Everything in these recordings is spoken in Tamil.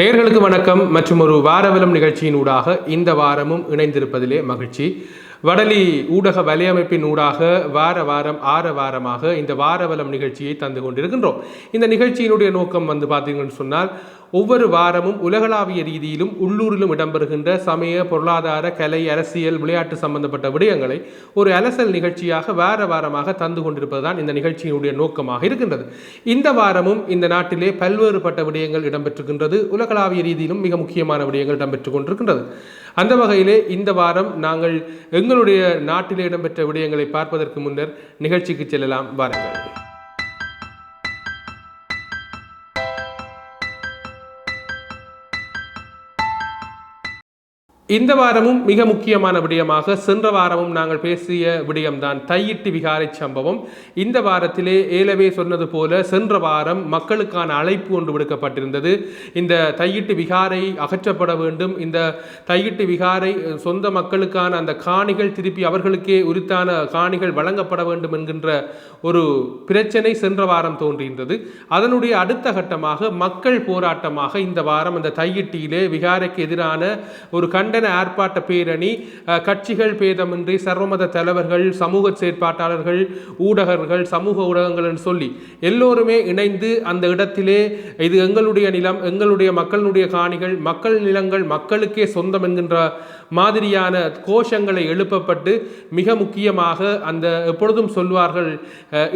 நேர்களுக்கு வணக்கம் மற்றும் ஒரு வாரவலம் நிகழ்ச்சியின் ஊடாக இந்த வாரமும் இணைந்திருப்பதிலே மகிழ்ச்சி. வடலி ஊடக வலையமைப்பின் ஊடாக வார வாரம் ஆற வாரமாக இந்த வாரவலம் நிகழ்ச்சியை தந்து கொண்டிருக்கின்றோம். இந்த நிகழ்ச்சியினுடைய நோக்கம் வந்து பார்த்தீங்கன்னு சொன்னால் ஒவ்வொரு வாரமும் உலகளாவிய ரீதியிலும் உள்ளூரிலும் இடம்பெறுகின்ற சமய பொருளாதார கலை அரசியல் விளையாட்டு சம்பந்தப்பட்ட விடயங்களை ஒரு அலசல் நிகழ்ச்சியாக வார வாரமாக தந்து கொண்டிருப்பதுதான் இந்த நிகழ்ச்சியினுடைய நோக்கமாக இருக்கின்றது. இந்த வாரமும் இந்த நாட்டிலே பல்வேறுபட்ட விடயங்கள் இடம்பெற்றுகின்றது உலகளாவிய ரீதியிலும் மிக முக்கியமான விடயங்கள் இடம்பெற்றுக் கொண்டிருக்கின்றது. அந்த வகையிலே இந்த வாரம் நாங்கள் எங்களுடைய நாட்டிலே இடம்பெற்ற விடயங்களை பார்ப்பதற்கு முன்னர் நிகழ்ச்சிக்கு செல்லலாம். வாருங்கள். இந்த வாரமும் மிக முக்கியமான விடயமாக சென்ற வாரமும் நாங்கள் பேசிய விடயம்தான். தையிட்டு விகாரை சம்பவம். இந்த வாரத்திலே ஏலவே சொன்னது போல சென்ற வாரம் மக்களுக்கான அழைப்பு ஒன்று விடுக்கப்பட்டிருந்தது. இந்த தையிட்டு விகாரை அகற்றப்பட வேண்டும். இந்த தையிட்டு விகாரை சொந்த மக்களுக்கான அந்த காணிகள் திருப்பி அவர்களுக்கே உரித்தான காணிகள் வழங்கப்பட வேண்டும் என்கின்ற ஒரு பிரச்சனை சென்ற வாரம் தோன்றியிருந்தது. அதனுடைய அடுத்த கட்டமாக மக்கள் போராட்டமாக இந்த வாரம் அந்த தையிட்டியிலே விகாரைக்கு எதிரான ஒரு கண்டன கண்டன ஆர்ப்பாட்ட பேரணி கட்சிகள் பேதமின்றி சர்வமத தலைவர்கள் சமூக செயற்பாட்டாளர்கள் ஊடகர்கள் சமூக ஊடகங்கள் என்று சொல்லி எல்லோருமே இணைந்து அந்த இடத்திலே இது எங்களுடைய நிலம் எங்களுடைய மக்களுடைய காணிகள் மக்கள் நிலங்கள் மக்களுக்கே சொந்தம் என்கின்ற மாதிரியான கோஷங்களை எழுப்பப்பட்டு மிக முக்கியமாக அந்த எப்பொழுதும் சொல்வார்கள்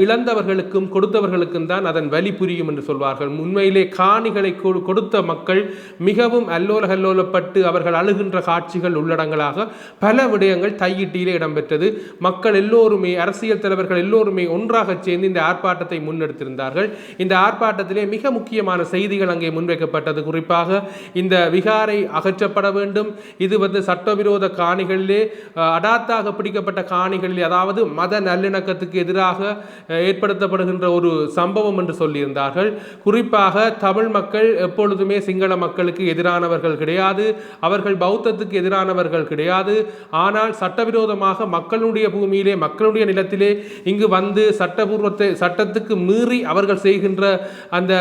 இழந்தவர்களுக்கும் கொடுத்தவர்களுக்கும் தான் அதன் வலி புரியும் என்று சொல்வார்கள். உண்மையிலே காணிகளை கொடுத்த மக்கள் மிகவும் அல்லோல கல்லோலப்பட்டு அவர்கள் அழுகின்ற காட்சிகள் உள்ளடங்களாக பல விடயங்கள் தையிட்டியிலே இடம்பெற்றது. மக்கள் எல்லோருமே அரசியல் தலைவர்கள் எல்லோருமே ஒன்றாக சேர்ந்து இந்த ஆர்ப்பாட்டத்தை முன்னெடுத்திருந்தார்கள். இந்த ஆர்ப்பாட்டத்திலே மிக முக்கியமான செய்திகள் அங்கே முன்வைக்கப்பட்டது. குறிப்பாக இந்த விகாரை அகற்றப்பட வேண்டும். இது வந்து சட்டவிரோத காணிகளிலே அடாத்தாக பிடிக்கப்பட்ட காணிகளில் அதாவது மத நல்லிணக்கத்துக்கு எதிராக ஏற்படுத்தப்படுகின்ற ஒரு சம்பவம் என்று சொல்லியிருந்தார்கள். குறிப்பாக தமிழ் மக்கள் எப்பொழுதுமே சிங்கள மக்களுக்கு எதிரானவர்கள் கிடையாது. அவர்கள் பௌத்த பௌத்தத்துக்கு எதிரானவர்கள் கிடையாது. ஆனால் சட்டவிரோதமாக மக்களுடைய பூமியிலே மக்களுடைய நிலத்திலே இங்கு வந்து சட்டபூர்வத்தை சட்டத்துக்கு மீறி அவர்கள் செய்கின்ற அந்த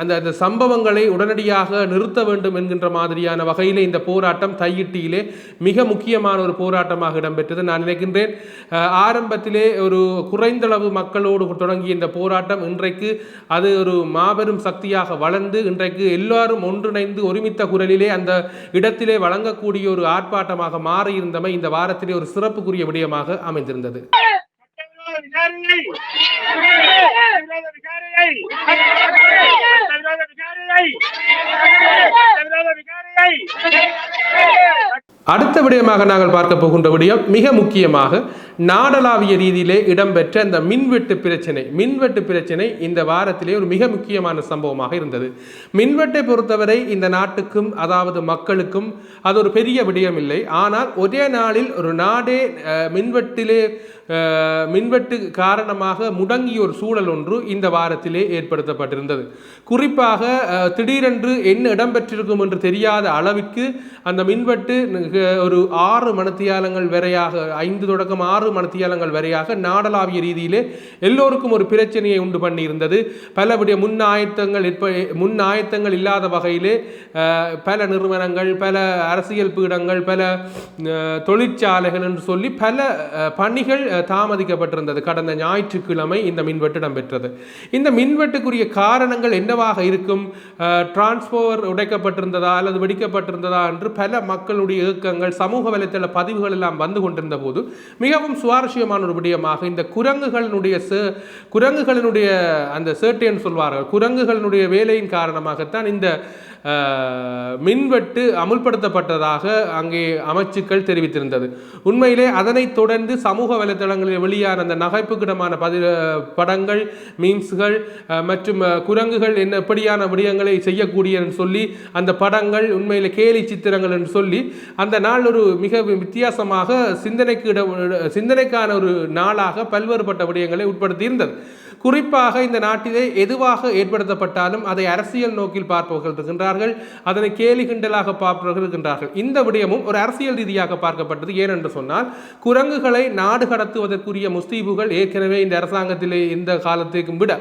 அந்த அந்த சம்பவங்களை உடனடியாக நிறுத்த வேண்டும் என்கின்ற மாதிரியான வகையிலே இந்த போராட்டம் தையிட்டியிலே மிக முக்கியமான ஒரு போராட்டமாக இடம்பெற்றது. நான் நினைக்கின்றேன் ஆரம்பத்திலே ஒரு குறைந்தளவு மக்களோடு தொடங்கிய இந்த போராட்டம் இன்றைக்கு அது ஒரு மாபெரும் சக்தியாக வளர்ந்து இன்றைக்கு எல்லாரும் ஒன்றிணைந்து ஒருமித்த குரலிலே அந்த இடத்திலே வழங்கக்கூடிய ஒரு ஆர்ப்பாட்டமாக மாறியிருந்தமை இந்த வாரத்திலே ஒரு சிறப்புக்குரிய விடயமாக அமைந்திருந்தது. விகாரியை விரோத விகாரியை விரோத விகாரியை அடுத்த விடயமாக நாங்கள் பார்க்க போகின்ற விடயம் மிக முக்கியமாக நாடளாவிய ரீதியிலே இடம்பெற்ற இந்த மின்வெட்டு பிரச்சனை. மின்வெட்டு பிரச்சனை இந்த வாரத்திலே ஒரு மிக முக்கியமான சம்பவமாக இருந்தது. மின்வெட்டை பொறுத்தவரை இந்த நாட்டுக்கும் அதாவது மக்களுக்கும் அது ஒரு பெரிய விடயம் இல்லை ஆனால் ஒரே நாளில் ஒரு நாடே மின்வெட்டிலே மின்வெட்டு காரணமாக முடங்கிய ஒரு சூழல் ஒன்று இந்த வாரத்திலே ஏற்படுத்தப்பட்டிருந்தது. குறிப்பாக திடீரென்று என்ன இடம்பெற்றிருக்கும் என்று தெரியாத அளவிற்கு அந்த மின்வெட்டு ஒரு ஆறு மனத்தியாலங்கள் வரையாக ஐந்து தொடக்கம் ஆறு மனத்தியாலங்கள் வரையாக நாடளாவிய ரீதியிலே எல்லோருக்கும் ஒரு பிரச்சனையை உண்டு பண்ணியிருந்தது. பலபடிய முன் ஆயத்தங்கள் இப்ப முன் ஆயத்தங்கள் இல்லாத வகையிலே பல நிறுவனங்கள் பல அரசியல் பீடங்கள் பல தொழிற்சாலைகள் என்று சொல்லி பல பணிகள் தாமதிக்கப்பட்டிருந்தது. கடந்த ஞாயிற்றுக்கிழமை இந்த மின்வெட்டு இடம்பெற்றது. இந்த மின்வெட்டுக்குரிய காரணங்கள் என்னவாக இருக்கும்? டிரான்ஸ்போவர் உடைக்கப்பட்டிருந்ததா அல்லது வெடிக்கப்பட்டிருந்ததா என்று பல மக்களுடைய சுருக்கங்கள் சமூக வலைத்தள பதிவுகள் எல்லாம் வந்து கொண்டிருந்த போது மிகவும் சுவாரஸ்யமான ஒரு விடயமாக இந்த குரங்குகளினுடைய சே- குரங்குகளினுடைய அந்த சேட்டைன்னு சொல்வார்கள் குரங்குகளினுடைய வேலையின் காரணமாகத்தான் இந்த மின்வெட்டு அமுல்படுத்தப்பட்டதாக அங்கே அமைச்சுக்கள் தெரிவித்திருந்தது. உண்மையிலே அதனைத் தொடர்ந்து சமூக வலைத்தளங்களில் வெளியான அந்த நகைப்புக்கிடமான பதி படங்கள் மீம்ஸ்கள் மற்றும் குரங்குகள் என்ன எப்படியான விடயங்களை செய்யக்கூடிய சொல்லி அந்த படங்கள் உண்மையிலே கேலி சித்திரங்கள் என்று சொல்லி அந்த நாள் ஒரு மிக வித்தியாசமாக சிந்தனைக்கு இட சிந்தனைக்கான ஒரு நாளாக பல்வேறுபட்ட விடயங்களை உட்படுத்தியிருந்தது. குறிப்பாக இந்த நாட்டிலே எதுவாக ஏற்படுத்தப்பட்டாலும் அதை அரசியல் நோக்கில் பார்ப்பவர்கள் இருக்கின்றார்கள் அதனை கேலி கிண்டலாக பார்ப்பவர்கள் இருக்கின்றார்கள். இந்த விடயமும் ஒரு அரசியல் ரீதியாக பார்க்கப்பட்டது. ஏனென்று சொன்னால் குரங்குகளை நாடு கடத்துவதற்குரிய முஸ்தீபுகள் ஏற்கனவே இந்த அரசாங்கத்திலே இந்த காலத்திற்கும் விட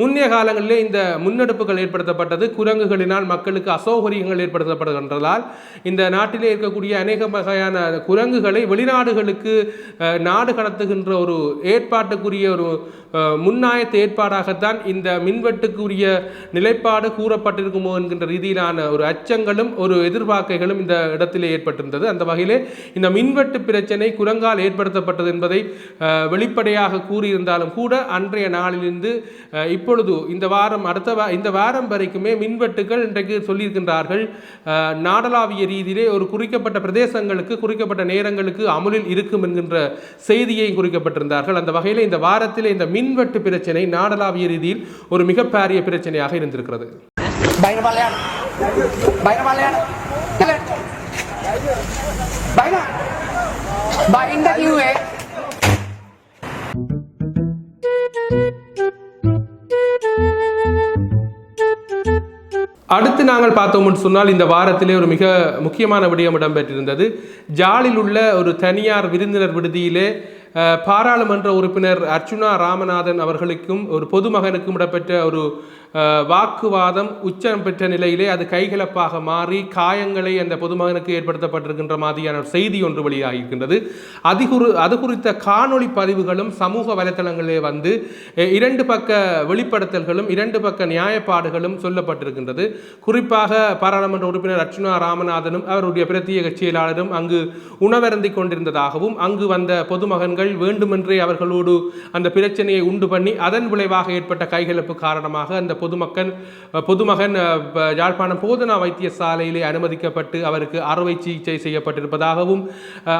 முன்னைய காலங்களிலே இந்த முன்னெடுப்புகள் ஏற்படுத்தப்பட்டது. குரங்குகளினால் மக்களுக்கு அசௌகரியங்கள் ஏற்படுத்தப்படுகின்றதால் இந்த நாட்டிலே இருக்கக்கூடிய அநேக வகையான குரங்குகளை வெளிநாடுகளுக்கு நாடு கடத்துகின்ற ஒரு ஏற்பாட்டுக்குரிய ஒரு முன்னாய சமுதாயத்தை ஏற்பாடாகத்தான் இந்த மின்வெட்டுக்குரிய நிலைப்பாடு கூறப்பட்டிருக்குமோ என்கின்ற ரீதியிலான ஒரு அச்சங்களும் ஒரு எதிர்பார்க்கைகளும் இந்த இடத்திலே ஏற்பட்டிருந்தது. அந்த வகையிலே இந்த மின்வெட்டு பிரச்சனை குரங்கால் ஏற்படுத்தப்பட்டது என்பதை வெளிப்படையாக கூறியிருந்தாலும் கூட அன்றைய நாளிலிருந்து இப்பொழுது இந்த வாரம் அடுத்த இந்த வாரம் வரைக்குமே மின்வெட்டுகள் இன்றைக்கு சொல்லியிருக்கின்றார்கள். நாடளாவிய ரீதியிலே ஒரு குறிக்கப்பட்ட பிரதேசங்களுக்கு குறிக்கப்பட்ட நேரங்களுக்கு அமுலில் இருக்கும் என்கின்ற செய்தியை குறிக்கப்பட்டிருந்தார்கள். அந்த வகையில் இந்த வாரத்தில் இந்த மின்வெட்டு பிரச்சனை பிரச்சனை நாடளாவிய ரீதியில் ஒரு மிகப்பெரிய பிரச்சனையாக இருந்திருக்கிறது. அடுத்து நாங்கள் பார்த்தோம்னு சொன்னால் இந்த வாரத்திலே ஒரு மிக முக்கியமான விடயம் இடம்பெற்றிருந்தது. ஜாலில் உள்ள ஒரு தனியார் விருந்தினர் விடுதியிலே பாராளுமன்ற உறுப்பினர் அர்ச்சுனா ராமநாதன் அவர்களுக்கும் ஒரு பொதுமகனுக்கும் இடம்பெற்ற ஒரு வாக்குவாதம் உச்சம் பெற்ற நிலையிலே அது கைகலப்பாக மாறி காயங்களை அந்த பொதுமகனுக்கு ஏற்படுத்தப்பட்டிருக்கின்ற மாதிரியான செய்தி ஒன்று வெளியாகியிருக்கின்றது. அது குறி அது குறித்த காணொளி பதிவுகளும் சமூக வலைத்தளங்களிலே வந்து இரண்டு பக்க வெளிப்படுத்தல்களும் இரண்டு பக்க நியாயப்பாடுகளும் சொல்லப்பட்டிருக்கின்றது. குறிப்பாக பாராளுமன்ற உறுப்பினர் அர்ச்சுனா ராமநாதனும் அவருடைய பிரத்யேக செயலாளரும் அங்கு உணவருந்தி கொண்டிருந்ததாகவும் அங்கு வந்த பொதுமகன்கள் வேண்டுமென்றே அவர்களோடு அந்த பிரச்சனையை உண்டு பண்ணி அதன் விளைவாக ஏற்பட்ட கைகலப்பு காரணமாக அந்த பொதுமக்கள் பொதுமகன் யாழ்ப்பாணம் போதனா வைத்தியசாலையிலே அனுமதிக்கப்பட்டு அவருக்கு அறுவை சிகிச்சை செய்யப்பட்டிருப்பதாகவும்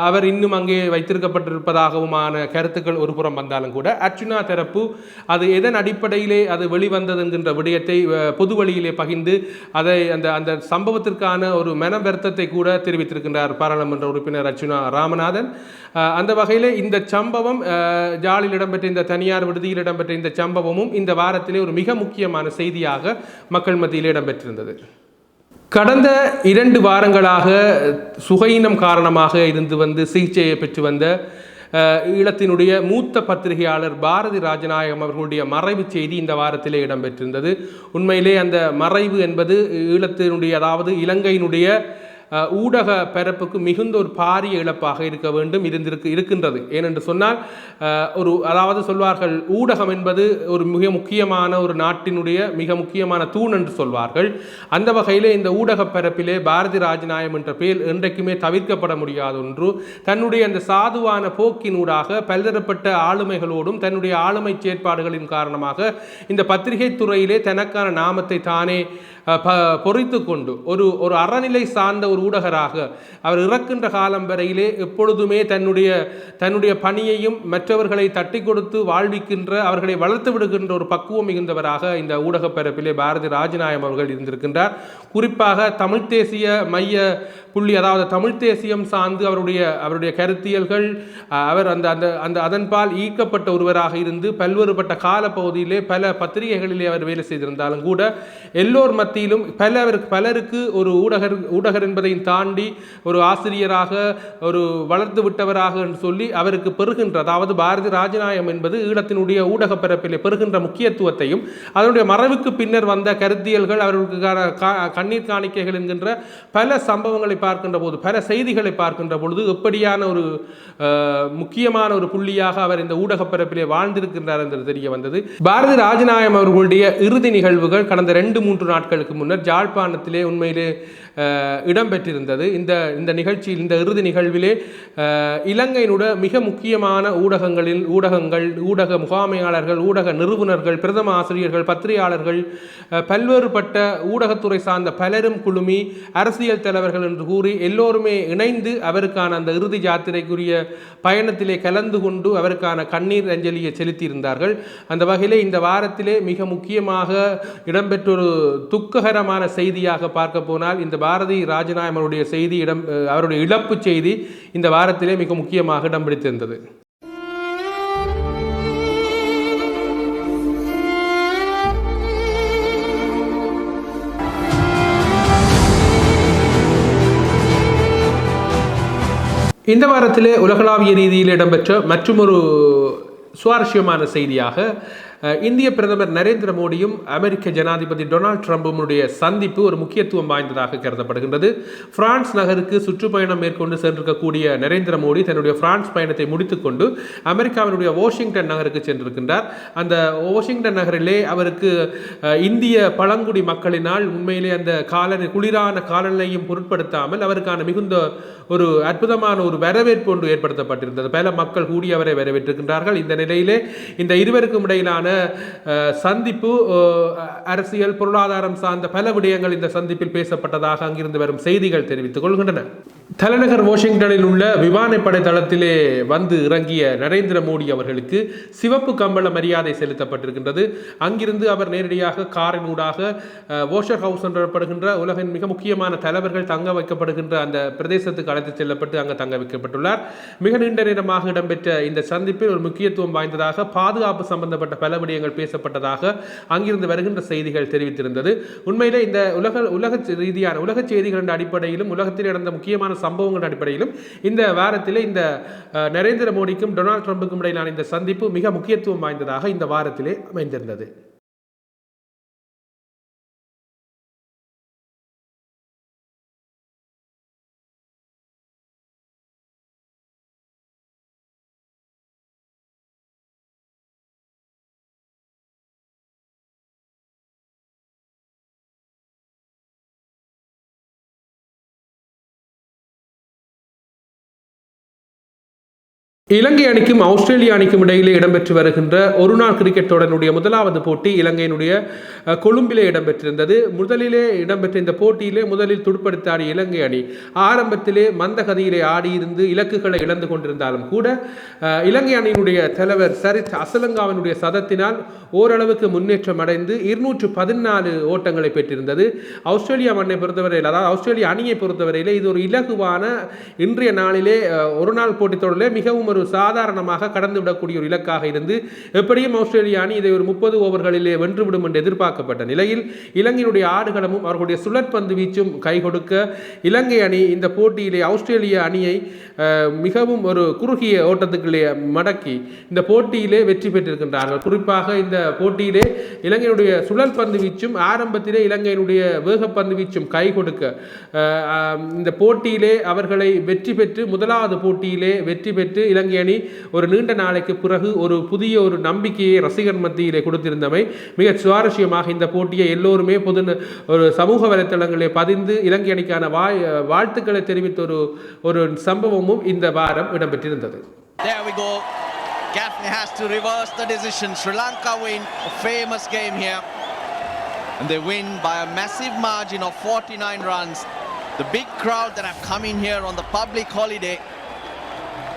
அவர் இன்னும் அங்கே வைத்திருக்கப்பட்டிருப்பதாகவுமான கருத்துக்கள் ஒரு புறம் வந்தாலும் கூட அர்ச்சுனா தரப்பு அது எதன் அடிப்படையிலே அது வெளிவந்தது என்கின்ற விடயத்தை பொது வழியிலே பகிர்ந்து அதை அந்த அந்த சம்பவத்திற்கான ஒரு மன வருத்தத்தை கூட தெரிவித்திருக்கின்றார் பாராளுமன்ற உறுப்பினர் அர்ச்சுனா ராமநாதன். அந்த வகையில் இந்த சம்பவம் ஜாலில் இடம்பெற்ற இந்த தனியார் விடுதியில் இடம்பெற்ற இந்த சம்பவமும் இந்த வாரத்திலே ஒரு மிக முக்கியமான செய்தியாக மக்கள் மத்தியில் இடம்பெற்றிருந்தது. கடந்த இரண்டு வாரங்களாக சுகையினம் காரணமாக இருந்து வந்து சிகிச்சையை பெற்று வந்த ஈழத்தினுடைய மூத்த பத்திரிகையாளர் பாரதி ராஜநாயகம் அவர்களுடைய மறைவு செய்தி இந்த வாரத்திலே இடம்பெற்றிருந்தது. உண்மையிலே அந்த மறைவு என்பது ஈழத்தினுடைய அதாவது இலங்கையினுடைய ஊடக பரப்புக்கு மிகுந்த ஒரு பாரிய இழப்பாக இருக்க வேண்டும் இருந்திருக்கு இருக்கின்றது. ஏனென்று சொன்னால் ஒரு அதாவது சொல்வார்கள் ஊடகம் என்பது ஒரு மிக முக்கியமான ஒரு நாட்டினுடைய மிக முக்கியமான தூண் என்று சொல்வார்கள். அந்த வகையிலே இந்த ஊடக பரப்பிலே பாரதி ராஜநாயம் என்ற பெயர் என்றைக்குமே தவிர்க்கப்பட முடியாத ஒன்று. தன்னுடைய அந்த சாதுவான போக்கினூடாக பல்தரப்பட்ட ஆளுமைகளோடும் தன்னுடைய ஆளுமை செயற்பாடுகளின் காரணமாக இந்த பத்திரிகை துறையிலே தனக்கான நாமத்தை தானே ப பொறித்து கொண்டு ஒரு ஒரு அறநிலை சார்ந்த ஒரு ஊடகராக. அவர் இறக்கின்ற காலம் வரையிலே எப்பொழுதுமே தன்னுடைய தன்னுடைய பணியையும் மற்றவர்களை தட்டி கொடுத்து வாழ்விக்கின்ற அவர்களை வளர்த்து விடுகின்ற ஒரு பக்குவம் மிகுந்தவராக இந்த ஊடகப் பரப்பிலே பாரதி ராஜநாயம் அவர்கள் இருந்திருக்கின்றார். குறிப்பாக தமிழ் தேசிய மைய புள்ளி அதாவது தமிழ் தேசியம் சார்ந்து அவருடைய அவருடைய கருத்தியல்கள் அவர் அந்த அந்த அந்த அதன்பால் ஈர்க்கப்பட்ட ஒருவராக இருந்து பல்வேறுபட்ட காலப்பகுதியிலே பல பத்திரிகைகளிலே அவர் வேலை செய்திருந்தாலும் கூட எல்லோர் மத்தியிலும் பலருக்கு பலருக்கு ஒரு ஊடகர் ஊடகர் என்பதை என்பதையும் தாண்டி ஒரு ஆசிரியராக ஒரு வளர்த்து விட்டவராக என்று சொல்லி அவருக்கு பெறுகின்ற அதாவது பாரதி ராஜநாயகம் என்பது ஈழத்தினுடைய ஊடக பரப்பிலே பெறுகின்ற முக்கியத்துவத்தையும் அதனுடைய மறைவுக்கு பின்னர் வந்த கருத்தியல்கள் அவர்களுக்கு கா- கண்ணீர் காணிக்கைகள் என்கின்ற பல சம்பவங்களை பார்க்கின்ற போது பல செய்திகளை பார்க்கின்ற பொழுது எப்படியான ஒரு முக்கியமான ஒரு புள்ளியாக அவர் இந்த ஊடக பரப்பிலே வாழ்ந்திருக்கின்றார் என்று தெரிய வந்தது. பாரதி ராஜநாயகம் அவர்களுடைய இறுதி நிகழ்வுகள் கடந்த ரெண்டு மூன்று நாட்களுக்கு முன்னர் ஜாழ்ப்பாணத்திலே உண்மையிலே இடம்பெற்றிருந்தது. இந்த இந்த நிகழ்ச்சியில் இந்த இறுதி நிகழ்விலே இலங்கையினுடைய மிக முக்கியமான ஊடகங்களில் ஊடகங்கள் ஊடக முகாமையாளர்கள் ஊடக நிறுவனர்கள் பிரதம ஆசிரியர்கள் பத்திரிகையாளர்கள் பல்வேறுபட்ட ஊடகத்துறை சார்ந்த பலரும் குழுமி அரசியல் தலைவர்கள் என்று கூறி எல்லோருமே இணைந்து அவருக்கான அந்த இறுதி யாத்திரைக்குரிய பயணத்திலே கலந்து கொண்டு அவருக்கான கண்ணீர் அஞ்சலியை செலுத்தியிருந்தார்கள். அந்த வகையிலே இந்த வாரத்திலே மிக முக்கியமாக இடம்பெற்ற ஒரு துக்ககரமான செய்தியாக பார்க்க போனால் இந்த பாரதி ராஜநாயமனுடைய செய்தி இடம் அவருடைய இழப்பு செய்தி இந்த வாரத்திலே மிக முக்கியமாக இடம் பிடித்திருந்தது. இந்த வாரத்திலே உலகளாவிய ரீதியில் இடம்பெற்ற மற்றொரு சுவாரஸ்யமான செய்தியாக இந்திய பிரதமர் நரேந்திர மோடியும் அமெரிக்க ஜனாதிபதி டொனால்ட் ட்ரம்புடைய சந்திப்பு ஒரு முக்கியத்துவம் வாய்ந்ததாக கருதப்படுகின்றது. பிரான்ஸ் நகருக்கு சுற்றுப்பயணம் மேற்கொண்டு சென்றிருக்கக்கூடிய நரேந்திர மோடி தன்னுடைய பிரான்ஸ் பயணத்தை முடித்துக்கொண்டு அமெரிக்காவினுடைய வாஷிங்டன் நகருக்கு சென்றிருக்கின்றார். அந்த வாஷிங்டன் நகரிலே அவருக்கு இந்திய பழங்குடி மக்களினால் உண்மையிலே அந்த காலனி குளிரான காலநிலையும் பொருட்படுத்தாமல் அவருக்கான மிகுந்த ஒரு அற்புதமான ஒரு வரவேற்பு ஒன்று ஏற்படுத்தப்பட்டிருந்தது. பல மக்கள் கூடி அவரை வரவேற்றிருக்கின்றார்கள். இந்த நிலையிலே இந்த இருவருக்கும் இடையிலான சந்திப்பு அரசியல் பொருளாதாரம் சார்ந்த பல விடயங்கள் இந்த சந்திப்பில் பேசப்பட்டதாக அங்கிருந்து வரும் செய்திகள் தெரிவித்துக் கொள்கின்றன. தலைநகர் வாஷிங்டனில் உள்ள விமானப்படை தளத்திலே வந்து இறங்கிய நரேந்திர மோடி அவர்களுக்கு சிவப்பு கம்பள மரியாதை செலுத்தப்பட்டிருக்கின்றது. அங்கிருந்து அவர் நேரடியாக காரின் ஊடாக அஹ், வாஷர் ஹவுஸ் என்றப்படுகின்ற உலகின் மிக முக்கியமான தலைவர்கள் தங்க வைக்கப்படுகின்ற அந்த பிரதேசத்துக்கு அழைத்து செல்லப்பட்டு அங்கு தங்க வைக்கப்பட்டுள்ளார். மிக நீண்ட நேரமாக இடம்பெற்ற இந்த சந்திப்பில் ஒரு முக்கியத்துவம் வாய்ந்ததாக பாதுகாப்பு சம்பந்தப்பட்ட பல விடயங்கள் பேசப்பட்டதாக அங்கிருந்து வருகின்ற செய்திகள் தெரிவித்திருந்தது. உண்மையிலே இந்த உலக உலக ரீதியான உலக செய்திகளின் அடிப்படையிலும் உலகத்தில் நடந்த முக்கியமான சம்பவங்கள் அடிப்படையிலும் இந்த வாரத்திலே இந்த நரேந்திர மோடிக்கும் டொனால்ட் ட்ரம்புக்கும் இடையிலான இந்த சந்திப்பு மிக முக்கியத்துவம் வாய்ந்ததாக இந்த வாரத்திலே அமைந்திருந்தது. இலங்கை அணிக்கும் ஆஸ்திரேலிய அணிக்கும் இடையிலே இடம்பெற்று வருகின்ற ஒரு நாள் கிரிக்கெட் தொடரினுடைய முதலாவது போட்டி இலங்கையினுடைய கொழும்பிலே இடம்பெற்றிருந்தது. முதலிலே இடம்பெற்ற இந்த போட்டியிலே முதலில் துடுப்படுத்த ஆடிய இலங்கை அணி. ஆரம்பத்திலே மந்தகதியிலே ஆடியிருந்து இலக்குகளை இழந்து கொண்டிருந்தாலும் கூட இலங்கை அணியினுடைய தலைவர் சரித் அசலங்காவினுடைய சதத்தினால் ஓரளவுக்கு முன்னேற்றம் அடைந்து இருநூற்று பதினாலு ஓட்டங்களை பெற்றிருந்தது. ஆஸ்திரேலியா மண்ணை பொறுத்தவரையில் அதாவது ஆஸ்திரேலிய அணியை பொறுத்தவரையிலே இது ஒரு இலகுவான இன்றைய நாளிலே ஒரு நாள் போட்டித் தொடரிலே மிகவும் ஒரு சாதாரணமாக கடந்து விடக்கூடிய ஒரு இலக்காக இருந்து எப்படியும் ஆஸ்திரேலிய அணி இதை ஒரு முப்பது ஓவர்களிலே வென்றுவிடும் என்று எதிர்பார்க்கப்பட்ட நிலையில் இலங்கையினுடைய ஆடுகளமும் அவர்களுடைய சுழற்பந்து வீச்சும் கை கொடுக்க இலங்கை அணி இந்த போட்டியிலே ஆஸ்திரேலிய அணியை மிகவும் ஒரு குறுகிய ஓட்டத்துக்குள்ளே மடக்கி இந்த போட்டியிலே வெற்றி பெற்றிருக்கின்றார்கள். குறிப்பாக இந்த போட்டியிலே இலங்கையினுடைய சுழல் பந்து வீச்சும் ஆரம்பத்திலே இலங்கையினுடைய வேகப்பந்து வீச்சும் கை கொடுக்க இந்த போட்டியிலே அவர்களை வெற்றி பெற்று முதலாவது போட்டியிலே வெற்றி பெற்று இலங்கை அணி ஒரு நீண்ட நாளைக்கு பிறகு ஒரு புதிய ஒரு நம்பிக்கையை ரசிகர் மத்தியிலே கொடுத்திருந்தமை மிக சுவாரஸ்யமாக இந்த போட்டியை எல்லோருமே பொது ஒரு சமூக வலைத்தளங்களிலே பதிந்து இலங்கை அணிக்கான வாய் வாழ்த்துக்களை தெரிவித்த ஒரு ஒரு சம்பவமும் இந்த வாரம் இடம்பெற்றிருந்தது There we go. Gaffney has to reverse the decision. Sri Lanka win a famous game here. And they win by a massive margin of 49 runs. The big crowd that have come in here on the public holiday.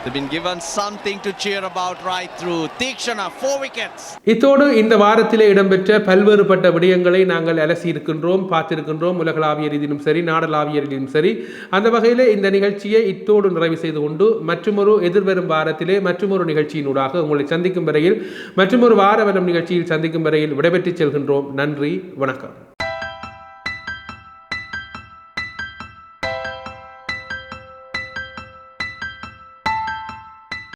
They've been given something to cheer about right through. Tikshana, four wickets. இத்தோடு இந்த வாரத்திலே இடம்பெற்ற பல்வேறுபட்ட விடயங்களை நாங்கள் அலசி இருக்கின்றோம் பார்த்திருக்கின்றோம் உலகளாவிய ரீதியிலும் சரி நாடளாவிய ரீதியிலும் சரி அந்த வகையில் இந்த நிகழ்ச்சியை இத்தோடு நிறைவு செய்து கொண்டு மற்றொரு எதிர்வரும் வாரத்திலே மற்றொரு நிகழ்ச்சியினூடாக உங்களை சந்திக்கும் வரையில் மற்றொரு வார வரும் நிகழ்ச்சியில் சந்திக்கும் வரையில் விடைபெற்று செல்கின்றோம் நன்றி வணக்கம்